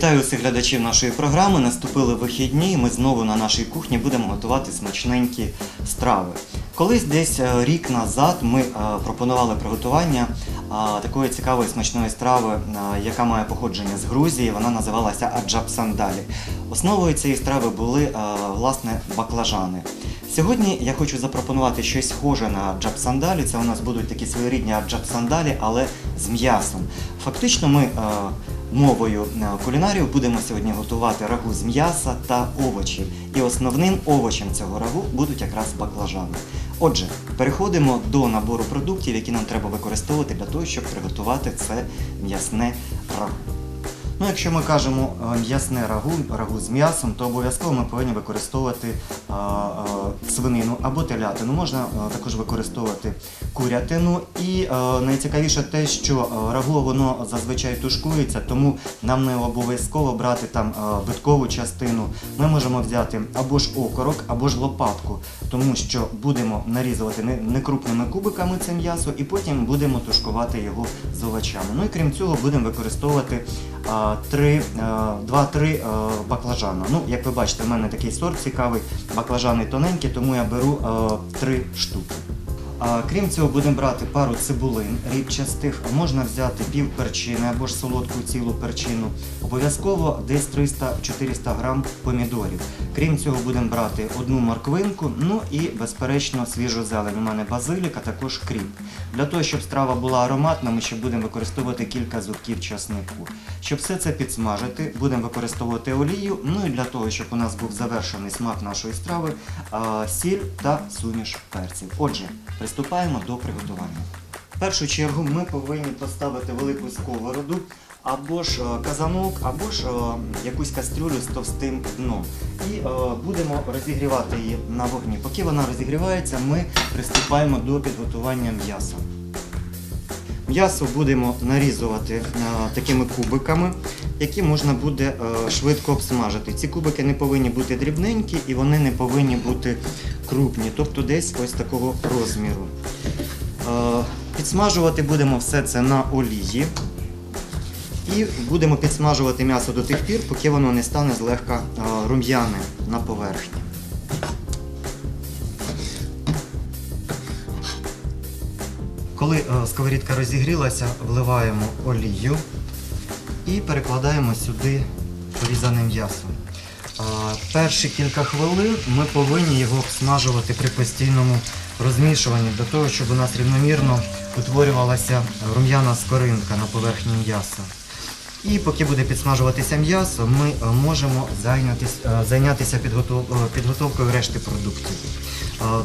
Вітаю усіх глядачів нашої програми. Наступили вихідні. і Ми знову на нашій кухні будемо готувати смачненькі страви. Колись десь е, рік назад ми е, пропонували приготування е, такої цікавої смачної страви, яка має походження з Грузії. Вона називалася аджап сандалі. Основою цієї страви були власне баклажани. Сьогодні я хочу запропонувати щось схоже на аджап сандалі. Це у нас будуть такі своєрідні аджап сандалі, але з м'ясом. Фактично, ми мовою е, кулінарів будемо сьогодні готувати рагу з м'яса та овочів. І основним овочем цього рагу будуть якраз баклажани. Отже, переходимо до набору продуктів, які нам треба використовувати для того, щоб приготувати це м'ясне рагу. Ну, якщо ми кажемо е, м'ясне рагу, рагу з м'ясом, то обов'язково ми повинні використовувати е, е, свинину або телятину. Можна також використовувати курятину. І найцікавіше те, що рагу воно зазвичай тушкується, тому нам не обов'язково брати там биткову частину. Ми можемо взяти або ж окорок, або ж лопатку, тому що будемо нарізувати не- некрупними кубиками це м'ясо, і потім будемо тушкувати його з овочами. Ну і крім цього, будемо використовувати а, три, а, два-три а, баклажана. Ну, як ви бачите, в мене такий сорт цікавий, баклажани тоненькі, тому я беру а, три штуки. Крім цього, будемо брати пару цибулин рібчастих, можна взяти пів перчини або ж солодку цілу перчину. Обов'язково десь 300-400 грам помідорів. Крім цього, будемо брати одну морквинку, ну і безперечно свіжу зелень. У мене базилік, а також кріп. Для того, щоб страва була ароматна, ми ще будемо використовувати кілька зубків часнику. Щоб все це підсмажити, будемо використовувати олію. Ну і для того, щоб у нас був завершений смак нашої страви, сіль та суміш перців. Отже, приступаємо до приготування. В першу чергу ми повинні поставити велику сковороду, або ж е, казанок, або ж е, якусь кастрюлю з товстим дном. І е, будемо розігрівати її на вогні. Поки вона розігрівається, ми приступаємо до підготування м'яса. М'ясо будемо нарізувати такими кубиками, які можна буде швидко обсмажити. Ці кубики не повинні бути дрібненькі і вони не повинні бути крупні, тобто десь ось такого розміру. Е, Підсмажувати будемо все це на олії. І будемо підсмажувати м'ясо до тих пір, поки воно не стане злегка е, рум'яне на поверхні. Коли е, сковорідка розігрілася, вливаємо олію і перекладаємо сюди порізане м'ясо. Перші кілька хвилин ми повинні його обсмажувати при постійному розмішуванні для того, щоб у нас рівномірно утворювалася рум'яна скоринка на поверхні м'яса. І поки буде підсмажуватися м'ясо, ми е, можемо е, зайнятися е, підготовкою решти продуктів.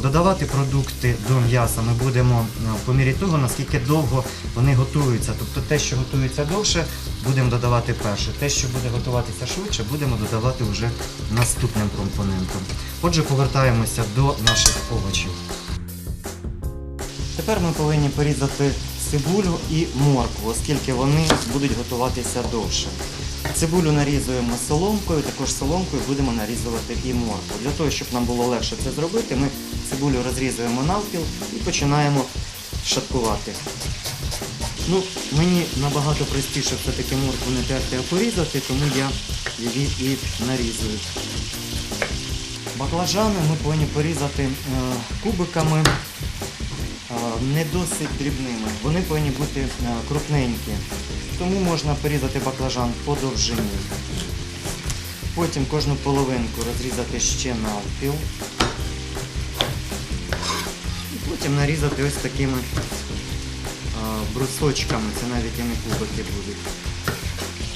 Додавати продукти до м'яса ми будемо по мірі того, наскільки довго вони готуються. Тобто те, що готується довше, будемо додавати перше. Те, що буде готуватися швидше, будемо додавати вже наступним компонентом. Отже, повертаємося до наших овочів. Тепер ми повинні порізати цибулю і моркву, оскільки вони будуть готуватися довше. Цибулю нарізуємо соломкою, також соломкою будемо нарізувати і моркву. Для того, щоб нам було легше це зробити, ми цибулю розрізуємо навпіл і починаємо шаткувати. Ну, мені набагато простіше все-таки моркву не терти, а порізати, тому я її і нарізую. Баклажани ми повинні порізати е, кубиками не досить дрібними. Вони повинні бути е, крупненькі. Тому можна порізати баклажан по довжині. Потім кожну половинку розрізати ще навпіл. Потім нарізати ось такими е, брусочками. Це навіть і не кубики будуть.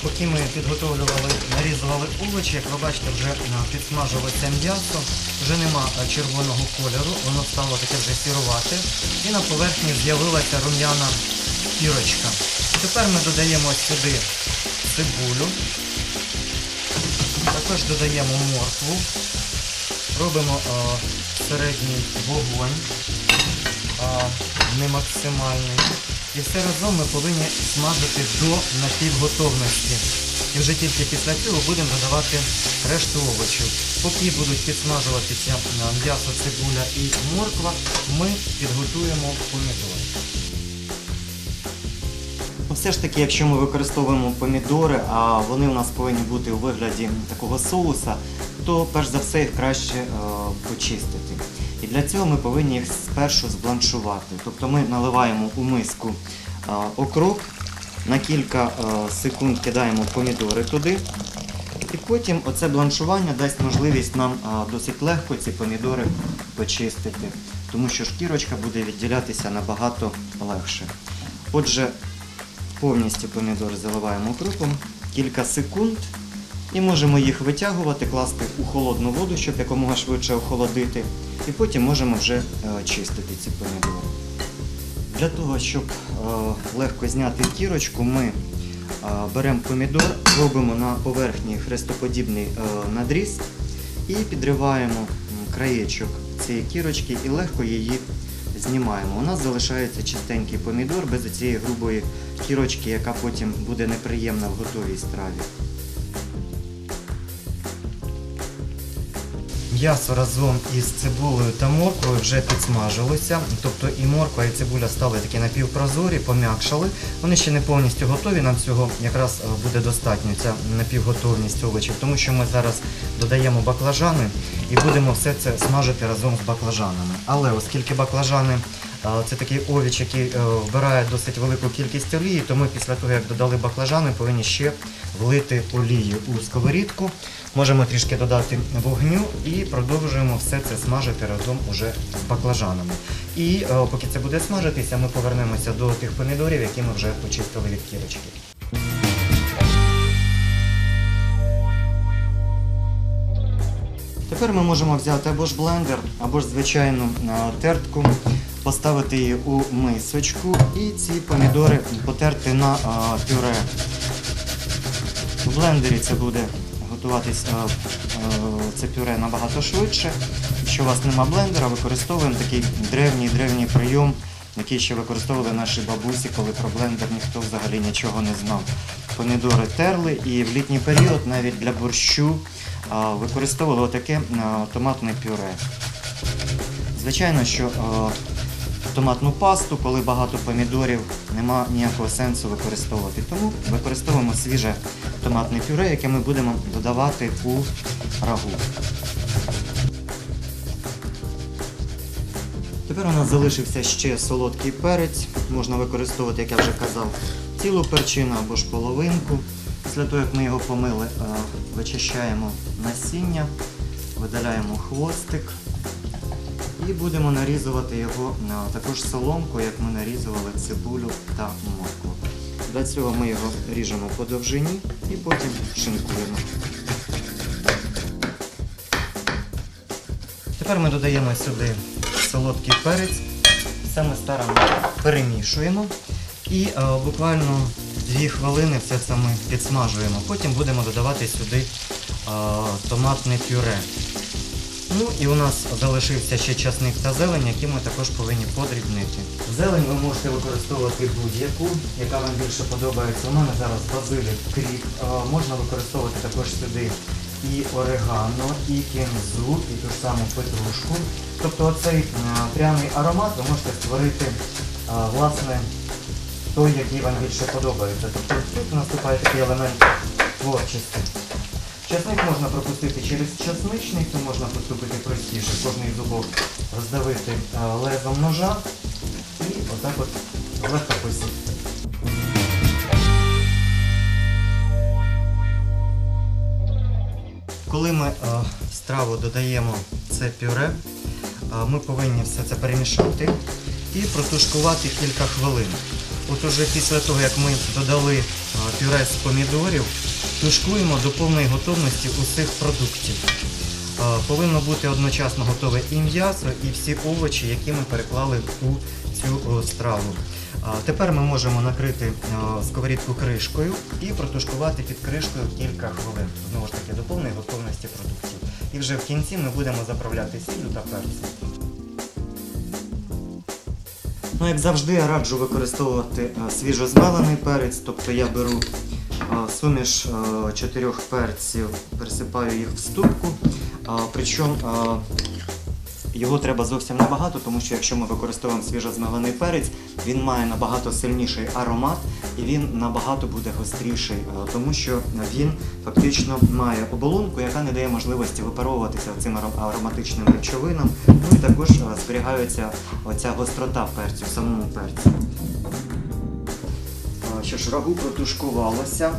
Поки ми підготовлювали, нарізували овочі, як ви бачите, вже е, підсмажилося м'ясо, вже нема е, червоного кольору, воно стало таке вже сірувате. І на поверхні з'явилася рум'яна кірочка. Тепер ми додаємо сюди цибулю, також додаємо моркву, робимо е, середній вогонь, е, не максимальний. І все разом ми повинні смажити до напівготовності. І вже тільки після цього будемо додавати решту овочів. Поки будуть підсмажуватися е, м'ясо, цибуля і морква, ми підготуємо помідори. все ж таки, якщо ми використовуємо помідори, а вони у нас повинні бути у вигляді такого соуса, то перш за все їх краще е, почистити. Для цього ми повинні їх спершу збланшувати. Тобто ми наливаємо у миску е, окроп, на кілька е, секунд кидаємо помідори туди. І потім оце бланшування дасть можливість нам досить легко ці помідори почистити, тому що шкірочка буде відділятися набагато легше. Отже, повністю помідори заливаємо укропом, кілька секунд і можемо їх витягувати, класти у холодну воду, щоб якомога швидше охолодити, і потім можемо вже е, чистити ці помідори. Для того, щоб е, легко зняти кірочку, ми е, беремо помідор, робимо на поверхні хрестоподібний надріз і підриваємо краєчок цієї кірочки і легко її знімаємо. У нас залишається чистенький помідор без цієї грубої кірочки, яка потім буде неприємна в готовій страві. М'ясо разом із цибулею та морквою вже підсмажилося, тобто і морква, і цибуля стали такі напівпрозорі, пом'якшали. Вони ще не повністю готові, нам цього якраз е, буде достатньо, ця напівготовність овочів, тому що ми зараз додаємо баклажани і будемо все це смажити разом з баклажанами. Але оскільки баклажани е, це такий овіч, який е, вбирає досить велику кількість олії, то ми після того, як додали баклажани, повинні ще влити олії у сковорідку. Можемо трішки додати вогню і продовжуємо все це смажити разом уже з баклажанами. І е, поки це буде смажитися, ми повернемося до тих помідорів, які ми вже почистили від кірочки. Тепер ми можемо взяти або ж блендер, або ж звичайну е, тертку, поставити її у мисочку і ці помідори потерти на е, пюре. В блендері це буде готуватись е, е, це пюре набагато швидше. Якщо у вас нема блендера, використовуємо такий древній древній прийом, який ще використовували наші бабусі, коли про блендер ніхто взагалі нічого не знав. Помідори терли і в літній період навіть для борщу е, використовували отаке томатне пюре. Звичайно, що томатну пасту, коли багато помідорів, нема ніякого сенсу використовувати. Тому використовуємо свіже томатне пюре, яке ми будемо додавати у рагу. Тепер у нас залишився ще солодкий перець. Можна використовувати, як я вже казав, цілу перчину або ж половинку. Після того, як ми його помили, е, вичищаємо насіння, видаляємо хвостик. І будемо нарізувати його на таку ж соломку, як ми нарізували цибулю та моркву. Для цього ми його ріжемо по довжині і потім шинкуємо. Тепер ми додаємо сюди солодкий перець, все ми старано перемішуємо і е, буквально 2 хвилини все це ми підсмажуємо. Потім будемо додавати сюди е, томатне пюре. Ну і у нас залишився ще часник та зелень, які ми також повинні подрібнити. Зелень ви можете використовувати будь-яку, яка вам більше подобається. У мене зараз базилік, кріп. Е, Можна використовувати також сюди і орегано, і кінзу, і ту ж саму петрушку. Тобто оцей е, пряний аромат ви можете створити е, власне той, який вам більше подобається. Тобто тут наступає такий елемент творчості. Часник можна пропустити через часничник, то можна поступити простіше. Кожний зубок роздавити е, лезом ножа і отак от легко посіпти. Коли ми е, в страву додаємо це пюре, е, ми повинні все це перемішати і протушкувати кілька хвилин. От уже після того, як ми додали е, пюре з помідорів, тушкуємо до повної готовності усіх продуктів. Е, Повинно бути одночасно готове і м'ясо, і всі овочі, які ми переклали у цю страву. Тепер ми можемо накрити е, сковорідку кришкою і протушкувати під кришкою кілька хвилин. Знову ж таки, до повної готовності продуктів. І вже в кінці ми будемо заправляти сіллю та перцем. Ну, як завжди, я раджу використовувати е, свіжозмелений перець, тобто я беру е, суміш е, чотирьох перців, пересипаю їх в ступку. Причому його треба зовсім небагато, тому що якщо ми використовуємо свіжозмелений перець, він має набагато сильніший аромат і він набагато буде гостріший, е, тому що він фактично має оболонку, яка не дає можливості випаровуватися цим ароматичним речовинам. Ну і також е, зберігається оця гострота перцю, в самому перці. Е, Що ж, рагу протушкувалося.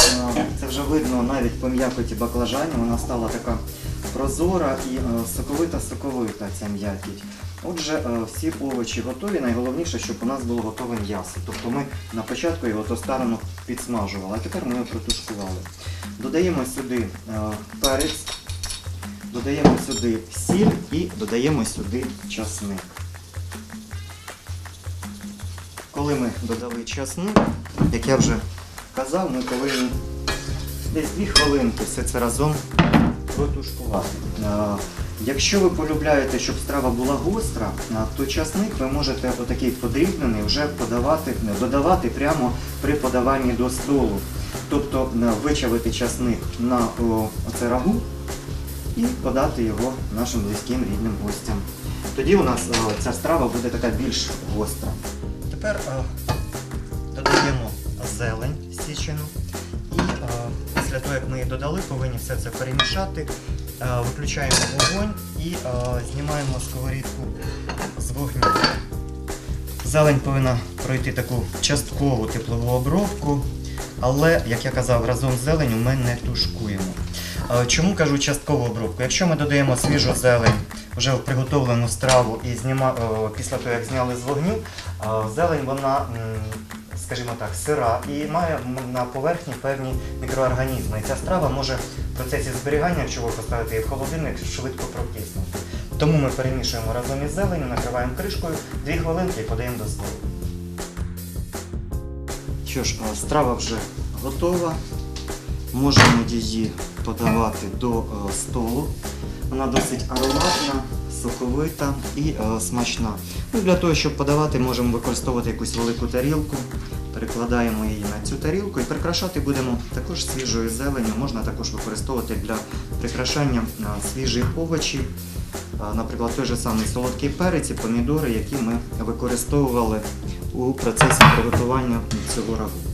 Це вже видно навіть по м'якоті баклажанів. Вона стала така прозора і соковита-соковита ця м'якіть. Отже, е, всі овочі готові. Найголовніше, щоб у нас було готове м'ясо. Тобто ми на початку його то сторону підсмажували, а тепер ми його протушкували. Додаємо сюди е, перець, додаємо сюди сіль і додаємо сюди часник. Коли ми додали часник, як я вже казав, ми повинні десь 2 хвилинки все це разом протушкувати. Якщо ви полюбляєте, щоб страва була гостра, то часник ви можете отакий подрібнений вже подавати, додавати прямо при подаванні до столу. Тобто е, вичавити часник на оце рагу і подати його нашим близьким рідним гостям. Тоді у нас е, ця страва буде така більш гостра. Тепер е, додаємо зелень січену. Після того, як ми її додали, повинні все це перемішати. Е, виключаємо вогонь і е, знімаємо сковорідку з вогню. Зелень повинна пройти таку часткову теплову обробку, але, як я казав, разом з зеленю ми не тушкуємо. Е, Чому кажу часткову обробку? Якщо ми додаємо свіжу зелень вже в приготовлену страву і зніма, після того, як зняли з вогню, зелень вона, скажімо так, сира і має на поверхні певні мікроорганізми. І ця страва може в процесі зберігання, якщо ви поставите її в холодильник, швидко прокиснути. Тому ми перемішуємо разом із зеленю, накриваємо кришкою, 2 хвилинки і подаємо до столу. Що ж, страва вже готова. Можемо її подавати до столу. Вона досить ароматна, соковита і е, смачна. Ну, для того, щоб подавати, можемо використовувати якусь велику тарілку. Перекладаємо її на цю тарілку і прикрашати будемо також свіжою зеленю. Можна також використовувати для прикрашання е, свіжі овочі. Е, Наприклад, той же самий солодкий перець і помідори, які ми використовували у процесі приготування цього рагу.